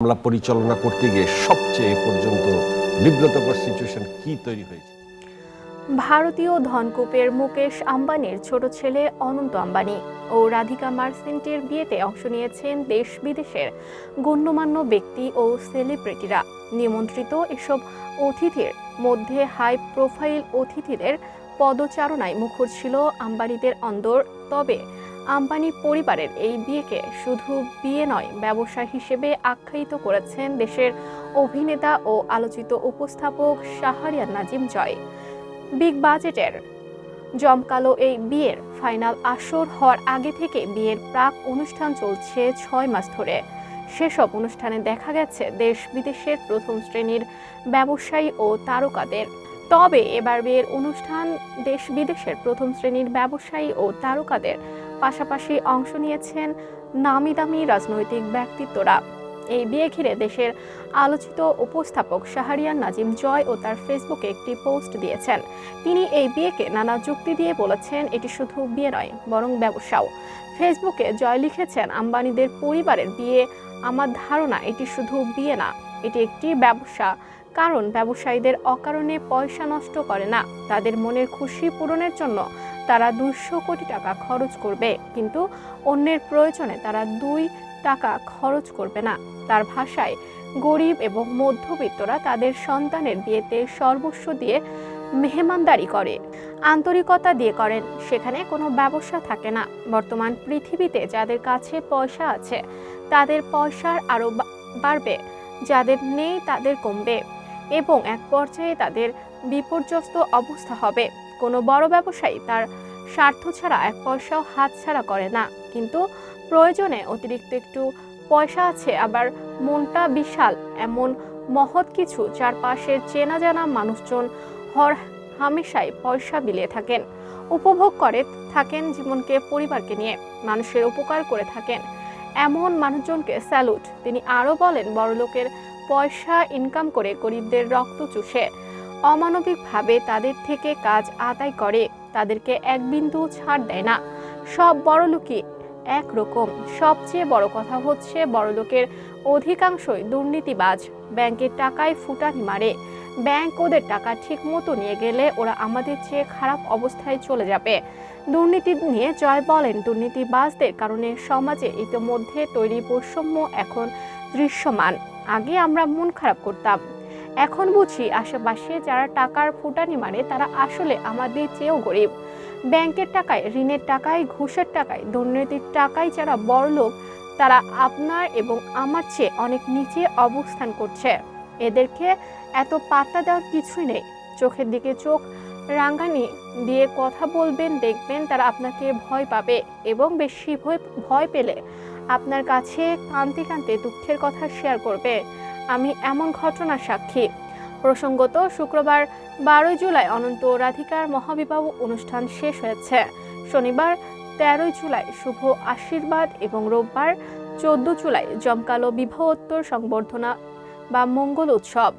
মামলা পরিচালনা করতে গিয়ে সবচেয়ে পর্যন্ত বিব্রতকর সিচুয়েশন কি তৈরি হয়েছে? ভারতীয় ধনকূপের মুকেশ আম্বানির ছোট ছেলে অনন্ত আম্বানি ও রাধিকা মার্সেন্টের বিয়েতে অংশ নিয়েছেন দেশ বিদেশের গণ্যমান্য ব্যক্তি ও সেলিব্রিটিরা নিমন্ত্রিত এসব অতিথির মধ্যে হাই প্রোফাইল অতিথিদের পদচারণায় মুখর ছিল আম্বানিদের অন্দর। তবে আম্বানি পরিবারের এই বিয়েকে শুধু বিয়ে নয় ব্যবসা হিসেবে আখ্যায়িত করেছেন দেশের অভিনেতা ও আলোচিত উপস্থাপক শাহরিয়ার নাজিম জয়। বিগ বাজেটের জমকালো এই বিয়ের ফাইনাল আসর হওয়ার আগে থেকে বিয়ের প্রাক অনুষ্ঠান চলছে ছয় মাস ধরে। সেসব অনুষ্ঠানে দেখা গেছে দেশ বিদেশের প্রথম শ্রেণির ব্যবসায়ী ও তারকাদের। তবে এবার বিয়ের অনুষ্ঠান দেশ বিদেশের প্রথম শ্রেণির ব্যবসায়ী ও তারকাদের পাশাপাশি অংশ নিয়েছেন নামি দামি রাজনৈতিক ব্যক্তিত্বরা। এই বিয়ে ঘিরে দেশের আলোচিত উপস্থাপক শাহরিয়ার নাজিম জয় ও তার ফেসবুকে একটি পোস্ট দিয়েছেন। তিনি এই বিয়েকে নানা যুক্তি দিয়ে বলেছেন, এটি শুধু বিয়ে নয়, বরং ব্যবসাও। ফেসবুকে জয় লিখেছেন, আম্বানিদের পরিবারের বিয়ে, আমার ধারণা এটি শুধু বিয়ে না, এটি একটি ব্যবসা। কারণ ব্যবসায়ীদের অকারণে পয়সা নষ্ট করে না। তাদের মনের খুশি পূরণের জন্য তারা দুশো কোটি টাকা খরচ করবে, কিন্তু অন্যের প্রয়োজনে তারা দুই টাকা খরচ করবে না। তার ভাষায়, গরিব এবং মধ্যবিত্তরা তাদের সন্তানের বিয়েতে সর্বস্ব দিয়ে মেহমানদারি করে, আন্তরিকতা দিয়ে করেন। সেখানে কোনো ব্যবসা থাকে না। বর্তমান পৃথিবীতে যাদের কাছে পয়সা আছে, তাদের পয়সার আরও বাড়বে। যাদের নেই তাদের কমবে। এবং এক পর্যায়ে তাদের বিপর্যস্ত অবস্থা হবে। কোনো বড় ব্যবসায়ী তার স্বার্থ ছাড়া এক পয়সাও হাতছাড়া করে না। কিন্তু প্রয়োজনে অতিরিক্ত একটু পয়সা আছে, আবার মনটা বিশাল। এমন মহৎ কিছু চারপাশের চেনা জানা মানুষজন হর হামেশাই পয়সা বিলিয়ে থাকেন, উপভোগ করে থাকেন জীবনকে, পরিবারকে নিয়ে। মানুষের উপকার করে থাকেন। এমন মানুষজনকে স্যালুট। তিনি আরও বলেন, বড়লোকের পয়সা ইনকাম করে গরিবদের রক্ত চুষে। অমানবিকভাবে তাদের থেকে কাজ আদায় করে, তাদেরকে এক বিন্দু ছাড় দেয় না। সব বড়লোকই একরকম। সবচেয়ে বড় কথা হচ্ছে বড়লোকের অধিকাংশই দুর্নীতিবাজ। ব্যাংকের টাকায় ফুটানি মারে। ব্যাংক ওদের টাকা ঠিক মতো নিয়ে গেলে ওরা আমাদের চেয়ে খারাপ অবস্থায় চলে যাবে। দুর্নীতি নিয়ে জয় বলেন দুর্নীতিবাজদের কারণে সমাজে ইতিমধ্যে তৈরি বৈষম্য এখন দৃশ্যমান। আগে আমরা মন খারাপ করতাম। এখন বুঝি আশেপাশে যারা টাকার ফুটানি মারে, তারা আসলে আমাদের চেয়েও গরিব। ব্যাংকের টাকায়, ঋণের টাকায়, ঘুষের টাকায়, দুর্নীতির টাকায় যারা বড়লোক, তারা আপনার এবং আমার চেয়ে অনেক নিচে অবস্থান করছে। এদেরকে এত পাত্তা দেওয়ার কিছুই নেই। চোখের দিকে চোখ রাঙ্গানি দিয়ে কথা বলবেন, দেখবেন তারা আপনাকে ভয় পাবে এবং বেশি ভয় ভয় পেলে আপনার কাছে কাঁদতে কাঁদতে দুঃখের কথা শেয়ার করবে। আমি এমন ঘটনার সাক্ষী। প্রসঙ্গত, শুক্রবার বারোই জুলাই অনন্ত রাধিকার মহাবিবাহ অনুষ্ঠান শেষ হয়েছে। শনিবার তেরোই জুলাই শুভ আশীর্বাদ এবং রোববার চোদ্দ জুলাই জমকালো বিবাহোত্তর সংবর্ধনা বা মঙ্গল উৎসব।